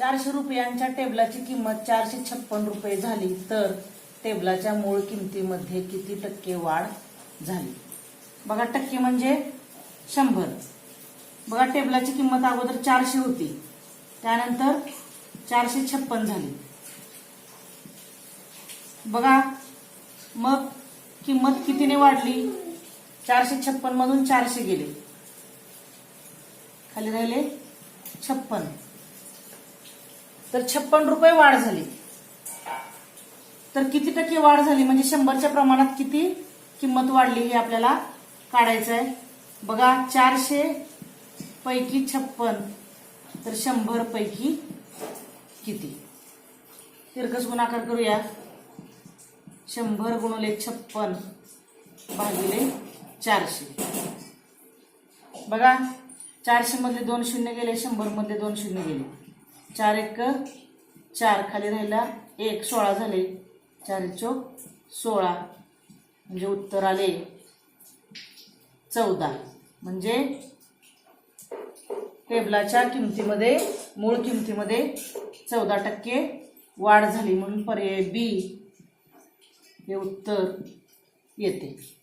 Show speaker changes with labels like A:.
A: चारशे रुपयांच्या टेबलाची किंमत चारशे छप्पन रुपये झाली तर टेबलाच्या मूळ किमतीमध्ये किती टक्के वाढ झाली? बघा टक्के म्हणजे शंभर. बघा टेबलाची किंमत अगोदर चारशे होती त्यानंतर चारशे छप्पन झाली. बघा मग किंमत कितीने वाढली? चारशे छप्पन मधून चारशे गेले. खाली राहिले छप्पन. तर छप्पन रुपये वाढ झाली. तर किती टक्के वाढ झाली? म्हणजे शंभरच्या प्रमाणात किती किंमत वाढली हे आपल्याला काढायचं आहे बघा चारशे पैकी छप्पन. तर शंभर पैकी किती? तिरकस गुणाकार करूया. शंभर गुणले छप्पन भागिले चारशे. बघा चारशे मधले दोन शून्य गेले शंभर मधले दोन शून्य गेले. चार एक चार खाली राहिला एक सोळा झाले. चार एक चौक सोळा. म्हणजे उत्तर आले चौदा. म्हणजे टेबलाच्या किमतीमध्ये मूळ किमतीमध्ये चौदा टक्के वाढ झाली. म्हणून पर्याय बी हे उत्तर येते.